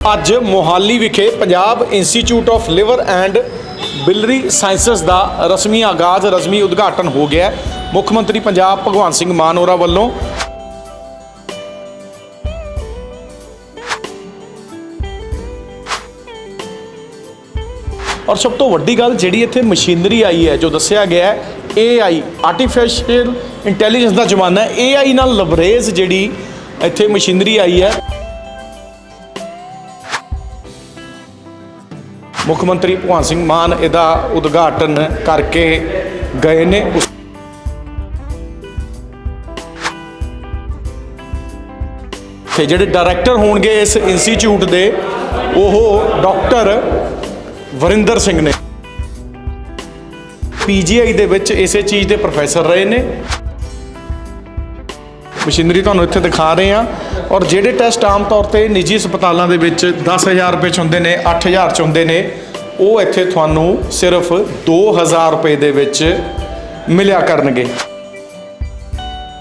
ਅੱਜ ਮੋਹਾਲੀ ਵਿਖੇ Punjab institute of liver and biliary sciences ਦਾ ਰਸਮੀ ਆਗਾਜ਼, ਰਸਮੀ ਉਦਘਾਟਨ ਹੋ ਗਿਆ ਮੁੱਖ ਮੰਤਰੀ ਪੰਜਾਬ ਭਗਵੰਤ ਸਿੰਘ ਮਾਨ ਹੋਰਾਂ ਵੱਲੋਂ ਔਰ ਸਭ ਤੋਂ ਵੱਡੀ ਗੱਲ ਜਿਹੜੀ ਇੱਥੇ ਮਸ਼ੀਨਰੀ ਆਈ ਹੈ, ਜੋ ਦੱਸਿਆ ਗਿਆ ਹੈ AI ਆਰਟੀਫੀਸ਼ੀਅਲ ਇੰਟੈਲੀਜੈਂਸ ਦਾ ਜ਼ਮਾਨਾ ਹੈ। AI ਨਾਲ ਲਵਰੇਜ ਜਿਹੜੀ ਇੱਥੇ ਮਸ਼ੀਨਰੀ ਆਈ ਹੈ। ਮੁੱਖ ਮੰਤਰੀ ਭਗਵੰਤ ਸਿੰਘ ਮਾਨ ਇਹਦਾ ਉਦਘਾਟਨ ਕਰਕੇ ਗਏ ਨੇ। ਉਸ- ਤੇ ਜਿਹੜੇ ਡਾਇਰੈਕਟਰ ਹੋਣਗੇ ਇਸ ਇੰਸਟੀਚਿਊਟ ਦੇ, ਉਹ ਡਾਕਟਰ ਵਰਿੰਦਰ ਸਿੰਘ ਨੇ। ਪੀਜੀਆਈ ਦੇ ਵਿੱਚ ਇਸੇ ਚੀਜ਼ ਦੇ ਪ੍ਰੋਫੈਸਰ ਰਹੇ ਨੇ। ਮਸ਼ੀਨਰੀ ਤੁਹਾਨੂੰ ਇੱਥੇ ਦਿਖਾ ਰਹੇ ਆ ਔਰ ਜਿਹੜੇ ਟੈਸਟ ਆਮ ਤੌਰ ਤੇ ਨਿੱਜੀ ਹਸਪਤਾਲਾਂ ਦੇ ਵਿੱਚ 10000 ਰੁਪਏ ਚ ਹੁੰਦੇ ਨੇ 8000 ਚ ਹੁੰਦੇ ਨੇ ਉਹ ਇੱਥੇ ਤੁਹਾਨੂੰ ਸਿਰਫ 2000 ਰੁਪਏ ਦੇ ਵਿੱਚ ਮਿਲਿਆ ਕਰਨਗੇ।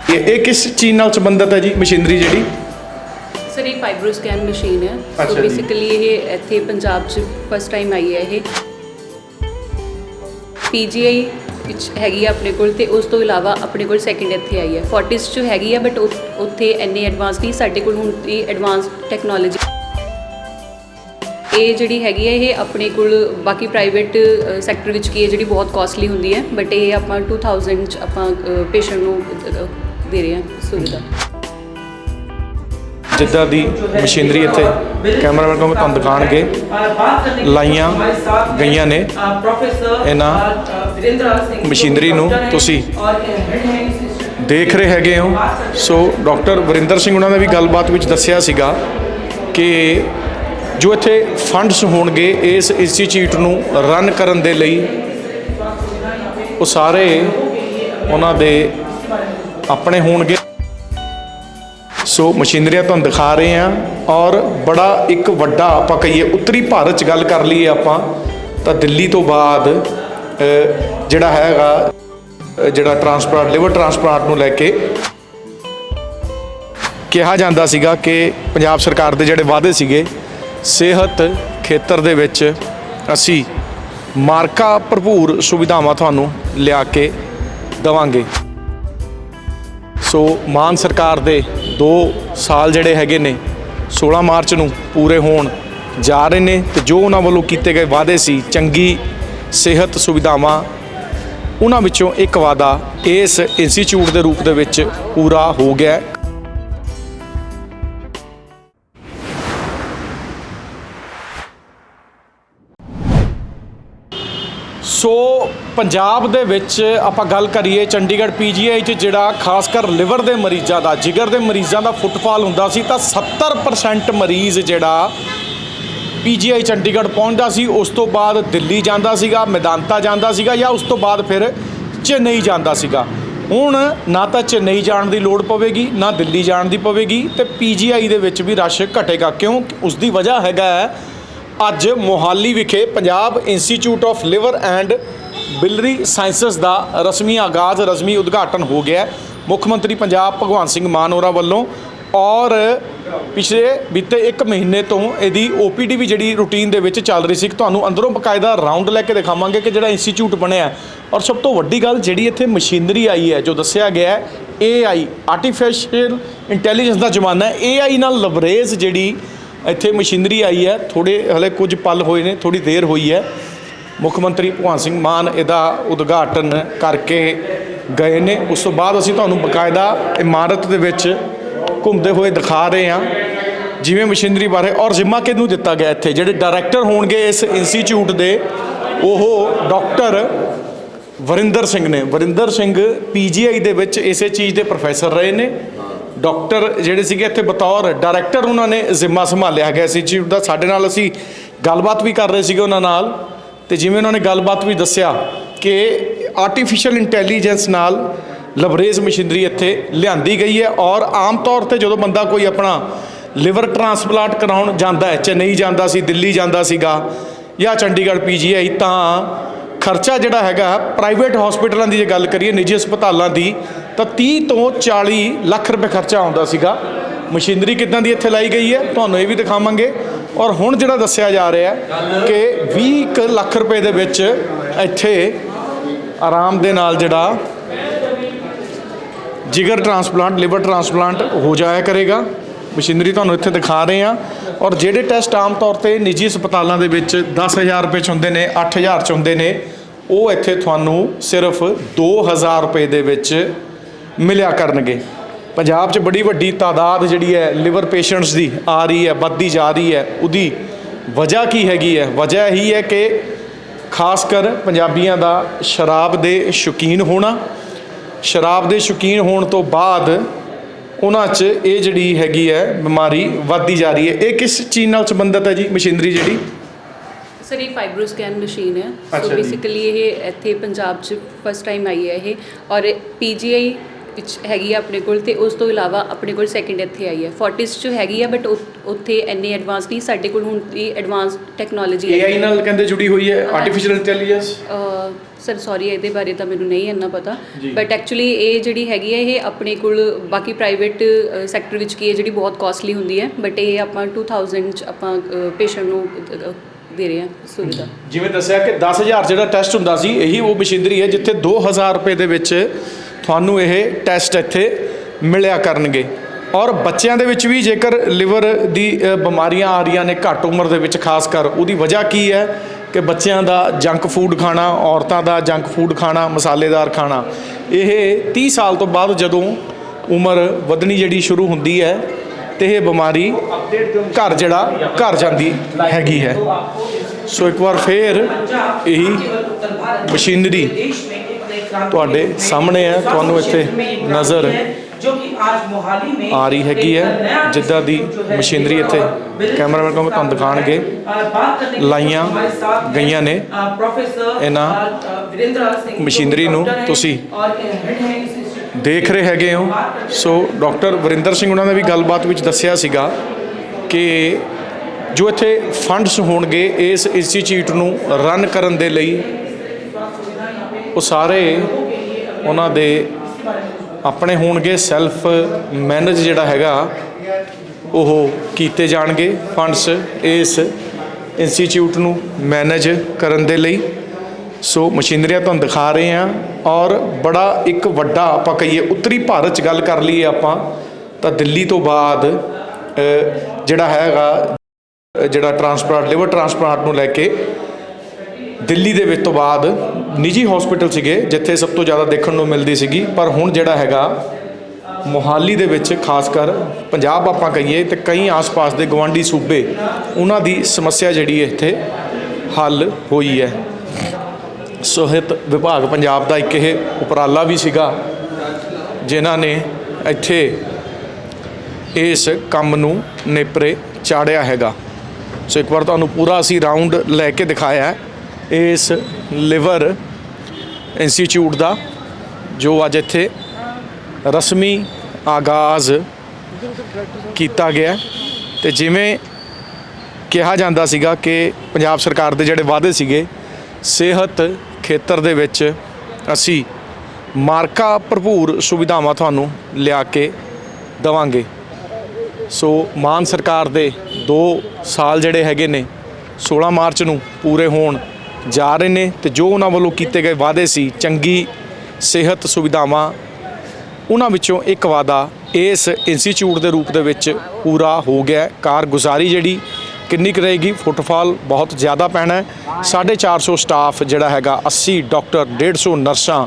ਇਹ ਇਹ ਕਿਸ ਚੀਜ਼ ਨਾਲ ਸੰਬੰਧਿਤ ਹੈ ਜੀ ਮਸ਼ੀਨਰੀ ਜਿਹੜੀ? ਸਰ ਇਹ ਫਾਈਬਰੋ ਸਕੈਨ ਮਸ਼ੀਨ ਹੈ ਸੋ। ਬੇਸਿਕਲੀ ਇਹ ਇੱਥੇ ਪੰਜਾਬ 'ਚ ਫਸਟ ਟਾਈਮ ਆਈ ਹੈ ਇਹ। ਪੀਜੀਆਈ ਵਿੱਚ ਹੈਗੀ ਆ ਆਪਣੇ ਕੋਲ ਤੇ ਉਸ ਤੋਂ ਇਲਾਵਾ ਆਪਣੇ ਕੋਲ ਸੈਕਿੰਡ ਇੱਥੇ ਆਈ ਹੈ। ਫੋਰਟਿਸ 'ਚ ਹੈਗੀ ਆ ਬਟ ਉੱਥੇ ਇੰਨੇ ਐਡਵਾਂਸ ਨਹੀਂ, ਸਾਡੇ ਕੋਲ ਹੁਣ ਇਹ ਐਡਵਾਂਸ ਟੈਕਨੋਲੋਜੀ ਇਹ ਜਿਹੜੀ ਹੈਗੀ ਹੈ ਇਹ ਆਪਣੇ ਕੋਲ ਬਾਕੀ ਪ੍ਰਾਈਵੇਟ ਸੈਕਟਰ ਵਿੱਚ ਕੀ ਹੈ, ਜਿਹੜੀ ਬਹੁਤ ਕਾਸਟਲੀ ਹੁੰਦੀ ਹੈ ਬਟ ਇਹ ਆਪਾਂ 2000 ਚ ਆਪਾਂ ਪੇਸ਼ੈਂਟ ਨੂੰ ਦੇ ਰਹੇ ਹਾਂ ਸੁਵਿਧਾ। ਜਿੱਦਾਂ ਦੀ ਮਸ਼ੀਨਰੀ ਇੱਥੇ ਕੈਮਰਾਮੈਨ ਕੋਲ ਤੁਹਾਨੂੰ ਦਿਖਾਣਗੇ ਲਾਈਆਂ ਗਈਆਂ ਨੇ। ਇਹਨਾਂ ਮਸ਼ੀਨਰੀ ਨੂੰ ਤੁਸੀਂ ਦੇਖ ਰਹੇ ਹੈਗੇ ਹੋ। ਸੋ ਡਾਕਟਰ ਵਰਿੰਦਰ ਸਿੰਘ ਉਹਨਾਂ ਨੇ ਵੀ ਗੱਲਬਾਤ ਵਿੱਚ ਦੱਸਿਆ ਸੀਗਾ ਕਿ ਜੋ ਇੱਥੇ ਫੰਡਸ ਹੋਣਗੇ, ਇਸ ਇੰਸਟੀਚਿਊਟ ਨੂੰ ਰਨ ਕਰਨ ਦੇ ਲਈ ਉਹ ਸਾਰੇ ਉਹਨਾਂ ਦੇ ਆਪਣੇ ਹੋਣਗੇ। ਸੋ ਮਸ਼ੀਨਰੀਆਂ ਤੁਹਾਨੂੰ ਦਿਖਾ ਰਹੇ ਹਾਂ ਔਰ ਬੜਾ ਇੱਕ ਵੱਡਾ ਆਪਾਂ ਕਹੀਏ ਉੱਤਰੀ ਭਾਰਤ ਚ ਗੱਲ ਕਰ ਲਈਏ ਆਪਾਂ, ਤਾਂ ਦਿੱਲੀ ਤੋਂ ਬਾਅਦ ਜਿਹੜਾ ਹੈਗਾ ਜਿਹੜਾ ਟਰਾਂਸਪਲਾਂਟ ਲਿਵਰ ਟਰਾਂਸਪਲਾਂਟ ਨੂੰ ਲੈ ਕੇ ਕਿਹਾ ਜਾਂਦਾ ਸੀਗਾ ਕਿ ਪੰਜਾਬ ਸਰਕਾਰ ਦੇ ਜਿਹੜੇ ਵਾਅਦੇ ਸੀਗੇ, ਸਿਹਤ ਖੇਤਰ ਦੇ ਵਿੱਚ ਅਸੀਂ ਮਾਰਕਾ ਭਰਪੂਰ ਸੁਵਿਧਾਵਾਂ ਤੁਹਾਨੂੰ ਲਿਆ ਕੇ ਦਵਾਂਗੇ। ਸੋ ਮਾਨ ਸਰਕਾਰ ਦੇ 2 ਸਾਲ ਜਿਹੜੇ ਹੈਗੇ ਨੇ 16 ਮਾਰਚ ਨੂੰ ਪੂਰੇ ਹੋਣ ਜਾ ਰਹੇ ਨੇ ਤੇ ਜੋ ਉਹਨਾਂ ਵੱਲੋਂ ਕੀਤੇ ਗਏ ਵਾਅਦੇ ਸੀ, ਚੰਗੀ ਸਿਹਤ ਸੁਵਿਧਾਵਾਂ, ਉਹਨਾਂ ਵਿੱਚੋਂ ਇੱਕ ਵਾਅਦਾ ਇਸ ਇੰਸਟੀਚਿਊਟ ਦੇ ਰੂਪ ਦੇ ਵਿੱਚ ਪੂਰਾ ਹੋ ਗਿਆ। ਸੋ ਪੰਜਾਬ ਦੇ ਵਿੱਚ ਆਪਾਂ ਗੱਲ ਕਰੀਏ, ਚੰਡੀਗੜ੍ਹ ਪੀਜੀਆਈ 'ਚ ਜਿਹੜਾ ਖਾਸ ਕਰ ਲਿਵਰ ਦੇ ਮਰੀਜ਼ਾਂ ਦਾ, ਜਿਗਰ ਦੇ ਮਰੀਜ਼ਾਂ ਦਾ ਫੁੱਟਫਾਲ ਹੁੰਦਾ ਸੀ, ਤਾਂ 70% ਮਰੀਜ਼ ਜਿਹੜਾ ਪੀਜੀਆਈ ਚੰਡੀਗੜ੍ਹ ਪਹੁੰਚਦਾ ਸੀ, ਉਸ ਤੋਂ ਬਾਅਦ ਦਿੱਲੀ ਜਾਂਦਾ ਸੀਗਾ, ਮੈਦਾਨਤਾ ਜਾਂਦਾ ਸੀਗਾ ਜਾਂ ਉਸ ਤੋਂ ਬਾਅਦ ਫਿਰ ਚੇਨਈ ਜਾਂਦਾ ਸੀਗਾ। ਹੁਣ ਨਾ ਤਾਂ ਚੇਨਈ ਜਾਣ ਦੀ ਲੋੜ ਪਵੇਗੀ, ਨਾ ਦਿੱਲੀ ਜਾਣ ਦੀ ਪਵੇਗੀ ਤੇ ਪੀਜੀਆਈ ਦੇ ਵਿੱਚ ਵੀ ਰਸ਼ ਘਟੇਗਾ। ਕਿਉਂ? ਉਸ ਦੀ ਵਜ੍ਹਾ ਹੈਗਾ ਹੈ ਅੱਜ ਮੋਹਾਲੀ ਵਿਖੇ Punjab institute of liver and biliary sciences ਦਾ ਰਸਮੀ ਆਗਾਜ਼, ਰਸਮੀ ਉਦਘਾਟਨ ਹੋ ਗਿਆ ਮੁੱਖ ਮੰਤਰੀ ਪੰਜਾਬ ਭਗਵੰਤ ਸਿੰਘ ਮਾਨ ਹੋਰਾਂ ਵੱਲੋਂ ਔਰ ਪਿਛਲੇ ਬੀਤੇ 1 ਮਹੀਨੇ ਤੋਂ ਇਹਦੀ OPD ਵੀ ਜਿਹੜੀ ਰੂਟੀਨ ਦੇ ਵਿੱਚ ਚੱਲ ਰਹੀ ਸੀ ਤੁਹਾਨੂੰ ਅੰਦਰੋਂ ਬਕਾਇਦਾ ਰਾਉਂਡ ਲੈ ਕੇ ਦਿਖਾਵਾਂਗੇ ਕਿ ਜਿਹੜਾ ਇੰਸਟੀਚਿਊਟ ਬਣਿਆ ਔਰ ਸਭ ਤੋਂ ਵੱਡੀ ਗੱਲ ਜਿਹੜੀ ਇੱਥੇ ਮਸ਼ੀਨਰੀ ਆਈ ਹੈ, ਜੋ ਦੱਸਿਆ ਗਿਆ ਹੈ AI ਆਰਟੀਫੀਸ਼ੀਅਲ ਇੰਟੈਲੀਜੈਂਸ ਦਾ ਜ਼ਮਾਨਾ ਹੈ। AI ਨਾਲ ਲਵਰੇਜ ਜਿਹੜੀ ਇੱਥੇ ਮਸ਼ੀਨਰੀ ਆਈ ਹੈ ਥੋੜੇ ਹਲੇ ਕੁਝ ਪਲ ਹੋਏ ਨੇ ਥੋੜੀ ਦੇਰ ਹੋਈ ਹੈ। ਮੁੱਖ ਮੰਤਰੀ ਭਗਵੰਤ ਸਿੰਘ ਮਾਨ ਇਹਦਾ ਉਦਘਾਟਨ ਕਰਕੇ ਗਏ ਨੇ। ਉਸ ਤੋਂ ਬਾਅਦ ਅਸੀਂ ਤੁਹਾਨੂੰ ਬਕਾਇਦਾ ਇਮਾਰਤ ਦੇ ਵਿੱਚ ਘੁੰਮਦੇ ਹੋਏ ਦਿਖਾ ਰਹੇ ਹਾਂ, ਜਿਵੇਂ ਮਸ਼ੀਨਰੀ ਬਾਰੇ ਔਰ ਜ਼ਿੰਮਾ ਕਿਹਨੂੰ ਦਿੱਤਾ ਗਿਆ ਇੱਥੇ? ਜਿਹੜੇ ਡਾਇਰੈਕਟਰ ਹੋਣਗੇ ਇਸ ਇੰਸਟੀਚਿਊਟ ਦੇ, ਉਹ ਡਾਕਟਰ ਵਰਿੰਦਰ ਸਿੰਘ ਨੇ। ਵਰਿੰਦਰ ਸਿੰਘ ਪੀਜੀਆਈ ਦੇ ਵਿੱਚ ਇਸੇ ਚੀਜ਼ ਦੇ ਪ੍ਰੋਫੈਸਰ ਰਹੇ ਨੇ। ਡਾਕਟਰ ਜਿਹੜੇ ਸੀਗੇ ਇੱਥੇ ਬਤੌਰ ਡਾਇਰੈਕਟਰ ਉਹਨਾਂ ਨੇ ਜ਼ਿੰਮਾ ਸੰਭਾਲਿਆ ਗਿਆ ਸੀ ਇੰਸਟੀਚਿਊਟ ਦਾ। ਸਾਡੇ ਨਾਲ ਅਸੀਂ ਗੱਲਬਾਤ ਵੀ ਕਰ ਰਹੇ ਸੀਗੇ ਉਹਨਾਂ ਨਾਲ ਤੇ ਜਿਵੇਂ ਉਹਨਾਂ ਨੇ ਗੱਲਬਾਤ ਵੀ ਦੱਸਿਆ ਕਿ ਆਰਟੀਫੀਸ਼ੀਅਲ ਇੰਟੈਲੀਜੈਂਸ ਨਾਲ ਲਵਰੇਜ ਮਸ਼ੀਨਰੀ ਇੱਥੇ ਲਿਆਂਦੀ ਗਈ ਹੈ ਔਰ ਆਮ ਤੌਰ ਤੇ ਜਦੋਂ ਬੰਦਾ ਕੋਈ ਆਪਣਾ ਲਿਵਰ ਟ੍ਰਾਂਸਪਲਾਂਟ ਕਰਾਉਣ ਜਾਂਦਾ ਹੈ, ਚੇਨਈ ਜਾਂਦਾ ਸੀ, ਦਿੱਲੀ ਜਾਂਦਾ ਸੀਗਾ ਜਾਂ ਚੰਡੀਗੜ੍ਹ ਪੀਜੀਆਈ, ਤਾਂ ਖਰਚਾ ਜਿਹੜਾ ਹੈਗਾ ਪ੍ਰਾਈਵੇਟ ਹਸਪੀਟਲਾਂ ਦੀ ਜੇ ਗੱਲ ਕਰੀਏ, ਨਿੱਜੀ ਹਸਪਤਾਲਾਂ ਦੀ, ਤਾਂ 30 ਤੋਂ 40 ਲੱਖ ਰੁਪਏ ਖਰਚਾ ਆਉਂਦਾ ਸੀਗਾ। ਮਸ਼ੀਨਰੀ ਕਿੱਦਾਂ ਦੀ ਇੱਥੇ ਲਾਈ ਗਈ ਹੈ, ਤੁਹਾਨੂੰ ਇਹ ਵੀ ਦਿਖਾਵਾਂਗੇ। ਔਰ ਹੁਣ ਜਿਹੜਾ ਦੱਸਿਆ ਜਾ ਰਿਹਾ ਕਿ 20 ਕੁ ਲੱਖ ਰੁਪਏ ਦੇ ਵਿੱਚ ਇੱਥੇ ਆਰਾਮ ਦੇ ਨਾਲ ਜਿਹੜਾ ਜਿਗਰ ਟ੍ਰਾਂਸਪਲਾਂਟ, ਲਿਵਰ ਟ੍ਰਾਂਸਪਲਾਂਟ ਹੋ ਜਾਇਆ ਕਰੇਗਾ। ਮਸ਼ੀਨਰੀ ਤੁਹਾਨੂੰ ਇੱਥੇ ਦਿਖਾ ਰਹੇ ਹਾਂ। ਔਰ ਜਿਹੜੇ ਟੈਸਟ ਆਮ ਤੌਰ ਤੇ ਨਿੱਜੀ ਹਸਪਤਾਲਾਂ ਦੇ ਵਿੱਚ 10000 ਰੁਪਏ ਚ ਹੁੰਦੇ ਨੇ 8000 ਚ ਹੁੰਦੇ ਨੇ, ਉਹ ਇੱਥੇ ਤੁਹਾਨੂੰ ਸਿਰਫ 2000 ਰੁਪਏ ਦੇ ਵਿੱਚ ਮਿਲਿਆ ਕਰਨਗੇ। ਪੰਜਾਬ 'ਚ ਬੜੀ ਵੱਡੀ ਤਾਦਾਦ ਜਿਹੜੀ ਹੈ ਲਿਵਰ ਪੇਸ਼ੈਂਟਸ ਦੀ ਆ ਰਹੀ ਹੈ, ਵੱਧਦੀ ਜਾ ਰਹੀ ਹੈ। ਉਹਦੀ ਵਜ੍ਹਾ ਕੀ ਹੈਗੀ ਹੈ? ਵਜ੍ਹਾ ਇਹੀ ਹੈ ਕਿ ਖਾਸ ਕਰ ਪੰਜਾਬੀਆਂ ਦਾ ਸ਼ਰਾਬ ਦੇ ਸ਼ੌਕੀਨ ਹੋਣਾ। ਸ਼ਰਾਬ ਦੇ ਸ਼ੌਕੀਨ ਹੋਣ ਤੋਂ ਬਾਅਦ ਉਹਨਾਂ 'ਚ ਇਹ ਜਿਹੜੀ ਹੈਗੀ ਹੈ ਬਿਮਾਰੀ ਵੱਧਦੀ ਜਾ ਰਹੀ ਹੈ। ਇਹ ਕਿਸ ਚੀਜ਼ ਨਾਲ ਸੰਬੰਧਿਤ ਹੈ ਜੀ ਮਸ਼ੀਨਰੀ ਜਿਹੜੀ? ਸਰ ਇਹ ਫਾਈਬਰੋ ਸਕੈਨ ਮਸ਼ੀਨ ਹੈ। ਸੋ। ਬੇਸਿਕਲੀ ਇਹ ਇੱਥੇ ਪੰਜਾਬ 'ਚ ਫਸਟ ਟਾਈਮ ਆਈ ਹੈ ਇਹ। ਔਰ ਪੀਜੀਆਈ ਵਿੱਚ ਹੈਗੀ ਆ ਆਪਣੇ ਕੋਲ ਤੇ ਉਸ ਤੋਂ ਇਲਾਵਾ ਆਪਣੇ ਕੋਲ ਸੈਕਿੰਡ ਇੱਥੇ ਆਈ ਹੈ। ਫੋਰਟਿਸ 'ਚ ਹੈਗੀ ਆ ਬਟ ਉੱਥੇ ਇੰਨੇ ਐਡਵਾਂਸ ਨਹੀਂ ਸਾਡੇ ਕੋਲ ਹੁਣ ਦੀ ਐਡਵਾਂਸ ਟੈਕਨੋਲੋਜੀ ਹੈ। AI ਨਾਲ ਕਹਿੰਦੇ ਜੁੜੀ ਹੋਈ ਹੈ ਆਰਟੀਫੀਸ਼ੀਅਲ ਇੰਟੈਲੀਜੈਂਸ ਸਰ ਸੌਰੀ ਇਹਦੇ ਬਾਰੇ ਤਾਂ ਮੈਨੂੰ ਨਹੀਂ ਇੰਨਾ ਪਤਾ। ਬਟ ਐਕਚੁਅਲੀ ਇਹ ਜਿਹੜੀ ਹੈਗੀ ਹੈ ਇਹ ਆਪਣੇ ਕੋਲ ਬਾਕੀ ਪ੍ਰਾਈਵੇਟ ਸੈਕਟਰ ਵਿੱਚ ਕੀ ਹੈ ਜਿਹੜੀ ਬਹੁਤ ਕਾਸਟਲੀ ਹੁੰਦੀ ਹੈ। ਬਟ ਇਹ ਆਪਾਂ 2000 ਚ ਆਪਾਂ ਪੇਸ਼ੈਂਟ ਨੂੰ ਦੇ ਰਹੇ ਹਾਂ ਸੁਵਿਧਾ। ਜਿਵੇਂ ਦੱਸਿਆ ਕਿ 10000 ਜਿਹੜਾ ਟੈਸਟ ਹੁੰਦਾ ਸੀ ਇਹੀ ਉਹ ਮਸ਼ੀਨਰੀ ਹੈ ਜਿੱਥੇ 2000 ਰੁਪਏ ਦੇ ਵਿੱਚ ਤੁਹਾਨੂੰ ਇਹ ਟੈਸਟ ਇੱਥੇ ਮਿਲਿਆ ਕਰਨਗੇ। ਔਰ ਬੱਚਿਆਂ ਦੇ ਵਿੱਚ ਵੀ ਜੇਕਰ ਲਿਵਰ ਦੀ ਬਿਮਾਰੀਆਂ ਆ ਰਹੀਆਂ ਨੇ ਘੱਟ ਉਮਰ ਦੇ ਵਿੱਚ, ਖਾਸ ਕਰ ਉਹਦੀ ਵਜ੍ਹਾ ਕੀ ਹੈ ਕਿ ਬੱਚਿਆਂ ਦਾ ਜੰਕ ਫੂਡ ਖਾਣਾ, ਔਰਤਾਂ ਦਾ ਜੰਕ ਫੂਡ ਖਾਣਾ, ਮਸਾਲੇਦਾਰ ਖਾਣਾ, ਇਹ 30 ਸਾਲ ਤੋਂ ਬਾਅਦ ਜਦੋਂ ਉਮਰ ਵਧਣੀ ਜਿਹੜੀ ਸ਼ੁਰੂ ਹੁੰਦੀ ਹੈ ਤੇ ਇਹ ਬਿਮਾਰੀ ਘਰ ਜਿਹੜਾ, ਘਰ ਜਾਂਦੀ ਹੈਗੀ ਹੈ। ਸੋ ਇੱਕ ਵਾਰ ਫੇਰ ਇਹੀ ਮਸ਼ੀਨਰੀ ਤੁਹਾਡੇ ਸਾਹਮਣੇ ਹੈ ਤੁਹਾਨੂੰ ਇੱਥੇ ਨਜ਼ਰ ਆ ਰਹੀ ਹੈਗੀ ਹੈ ਜਿੱਦਾਂ ਦੀ ਮਸ਼ੀਨਰੀ ਇੱਥੇ ਕੈਮਰਾਮੈਨ ਕਹੂੰਗਾ ਤੁਹਾਨੂੰ ਦਿਖਾਣਗੇ ਲਾਈਆਂ ਗਈਆਂ ਨੇ ਇਹਨਾਂ ਮਸ਼ੀਨਰੀ ਨੂੰ ਤੁਸੀਂ ਦੇਖ ਰਹੇ ਹੈਗੇ ਹੋ। ਸੋ ਡਾਕਟਰ ਵਰਿੰਦਰ ਸਿੰਘ ਉਹਨਾਂ ਨੇ ਵੀ ਗੱਲਬਾਤ ਵਿੱਚ ਦੱਸਿਆ ਸੀਗਾ ਕਿ ਜੋ ਇੱਥੇ ਫੰਡਸ ਹੋਣਗੇ ਇਸ ਇੰਸਟੀਚਿਊਟ ਨੂੰ ਰਨ ਕਰਨ ਦੇ ਲਈ ਉਹ ਸਾਰੇ ਉਹਨਾਂ ਦੇ ਆਪਣੇ ਹੋਣਗੇ ਸੈਲਫ ਮੈਨੇਜ ਜਿਹੜਾ ਹੈਗਾ, ਉਹ ਕੀਤੇ ਜਾਣਗੇ ਫੰਡਸ ਇਸ ਇੰਸਟੀਚਿਊਟ ਨੂੰ ਮੈਨੇਜ ਕਰਨ ਦੇ ਲਈ। ਸੋ ਮਸ਼ੀਨਰੀਆਂ ਤੁਹਾਨੂੰ ਦਿਖਾ ਰਹੇ ਹਾਂ। ਔਰ ਬੜਾ ਇੱਕ ਵੱਡਾ ਆਪਾਂ ਕਹੀਏ ਉੱਤਰੀ ਭਾਰਤ ਚ ਗੱਲ ਕਰ ਲਈਏ ਆਪਾਂ, ਤਾਂ ਦਿੱਲੀ ਤੋਂ ਬਾਅਦ ਜਿਹੜਾ ਹੈਗਾ, ਜਿਹੜਾ ਟਰਾਂਸਪਲਾਂਟ ਲਿਵਰ ਟਰਾਂਸਪਲਾਂਟ ਨੂੰ ਲੈ ਕੇ ਦਿੱਲੀ ਦੇ ਵਿੱਚ ਤੋਂ ਬਾਅਦ ਨਿੱਜੀ ਹਸਪੀਟਲ ਸੀਗੇ, ਜਿੱਥੇ ਸਭ ਤੋਂ ਜ਼ਿਆਦਾ ਦੇਖਣ ਨੂੰ ਮਿਲਦੀ ਸੀਗੀ। ਪਰ ਹੁਣ ਜਿਹੜਾ ਹੈਗਾ, ਮੋਹਾਲੀ ਦੇ ਵਿੱਚ ਖਾਸ ਕਰ ਪੰਜਾਬ ਆਪਾਂ ਕਹੀਏ ਤੇ ਕਈ ਆਸ-ਪਾਸ ਦੇ ਗਵਾਂਡੀ ਸੂਬੇ, ਉਹਨਾਂ ਦੀ ਸਮੱਸਿਆ ਜਿਹੜੀ ਇੱਥੇ ਹੱਲ ਹੋਈ ਹੈ। ਸਿਹਤ ਵਿਭਾਗ ਪੰਜਾਬ ਦਾ ਇੱਕ ਇਹ ਉਪਰਾਲਾ ਵੀ ਸੀਗਾ, ਜਿਨ੍ਹਾਂ ਨੇ ਇੱਥੇ ਇਸ ਕੰਮ ਨੂੰ ਨੇਪਰੇ ਚਾੜਿਆ ਹੈਗਾ। ਸੋ ਇੱਕ ਵਾਰ ਤੁਹਾਨੂੰ ਪੂਰਾ ਅਸੀਂ ਰਾਉਂਡ ਲੈ ਕੇ ਦਿਖਾਇਆ ਇਸ ਲਿਵਰ ਇੰਸਟੀਚਿਊਟ ਦਾ, ਜੋ ਅੱਜ ਇੱਥੇ ਰਸਮੀ ਆਗਾਜ਼ ਕੀਤਾ ਗਿਆ। ਤੇ ਜਿਵੇਂ ਕਿਹਾ ਜਾਂਦਾ ਸੀਗਾ ਕਿ ਪੰਜਾਬ ਸਰਕਾਰ ਦੇ ਜਿਹੜੇ ਵਾਅਦੇ ਸੀਗੇ, ਸਿਹਤ ਖੇਤਰ ਦੇ ਵਿੱਚ ਅਸੀਂ ਮਾਰਕਾ ਭਰਪੂਰ ਸੁਵਿਧਾਵਾਂ ਤੁਹਾਨੂੰ ਲਿਆ ਕੇ ਦਵਾਂਗੇ। ਸੋ ਮਾਨ ਸਰਕਾਰ ਦੇ 2 ਸਾਲ ਜਿਹੜੇ ਹੈਗੇ ਨੇ 16 ਮਾਰਚ ਨੂੰ ਪੂਰੇ ਹੋਣ ਜਾ ਰਹੇ ਨੇ ਤੇ ਜੋ ਉਹਨਾਂ ਵੱਲੋਂ ਕੀਤੇ ਗਏ ਵਾਅਦੇ ਸੀ, ਚੰਗੀ ਸਿਹਤ ਸੁਵਿਧਾਵਾਂ, ਉਹਨਾਂ ਵਿੱਚੋਂ ਇੱਕ ਵਾਅਦਾ ਇਸ ਇੰਸਟੀਚਿਊਟ ਦੇ ਰੂਪ ਦੇ ਵਿੱਚ ਪੂਰਾ ਹੋ ਗਿਆ ਕਾਰਗੁਜ਼ਾਰੀ ਜਿਹੜੀ ਕਿੰਨੀ ਕੁ ਰਹੇਗੀ, ਫੁੱਟਫਾਲ ਬਹੁਤ ਜ਼ਿਆਦਾ ਪੈਣਾ ਹੈ। 450 ਸਟਾਫ ਜਿਹੜਾ ਹੈਗਾ 80 ਡਾਕਟਰ 150 ਨਰਸਾਂ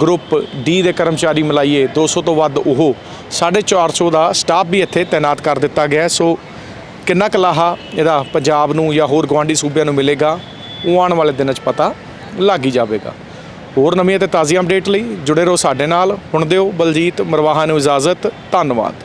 ਗਰੁੱਪ ਡੀ ਦੇ ਕਰਮਚਾਰੀ ਮਿਲਾਈਏ 200 ਤੋਂ ਵੱਧ ਉਹ 450 ਦਾ ਸਟਾਫ ਵੀ ਇੱਥੇ ਤਾਇਨਾਤ ਕਰ ਦਿੱਤਾ ਗਿਆ ਸੋ ਕਿੰਨਾ ਕੁ ਲਾਹਾ ਇਹਦਾ ਪੰਜਾਬ ਨੂੰ ਜਾਂ ਹੋਰ ਗਵਾਂਢੀ ਸੂਬਿਆਂ ਨੂੰ ਮਿਲੇਗਾ। ਉਹ ਆਉਣ ਵਾਲੇ ਦਿਨਾਂ 'ਚ ਪਤਾ ਲੱਗ ਹੀ ਜਾਵੇਗਾ। ਹੋਰ ਨਵੀਆਂ ਤੇ ਤਾਜ਼ੀਆਂ ਅਪਡੇਟ ਲਈ ਜੁੜੇ ਰਹੋ ਸਾਡੇ ਨਾਲ। ਹੁਣ ਦਿਓ ਬਲਜੀਤ ਮਰਵਾਹਾ ਨੂੰ ਇਜਾਜ਼ਤ। ਧੰਨਵਾਦ।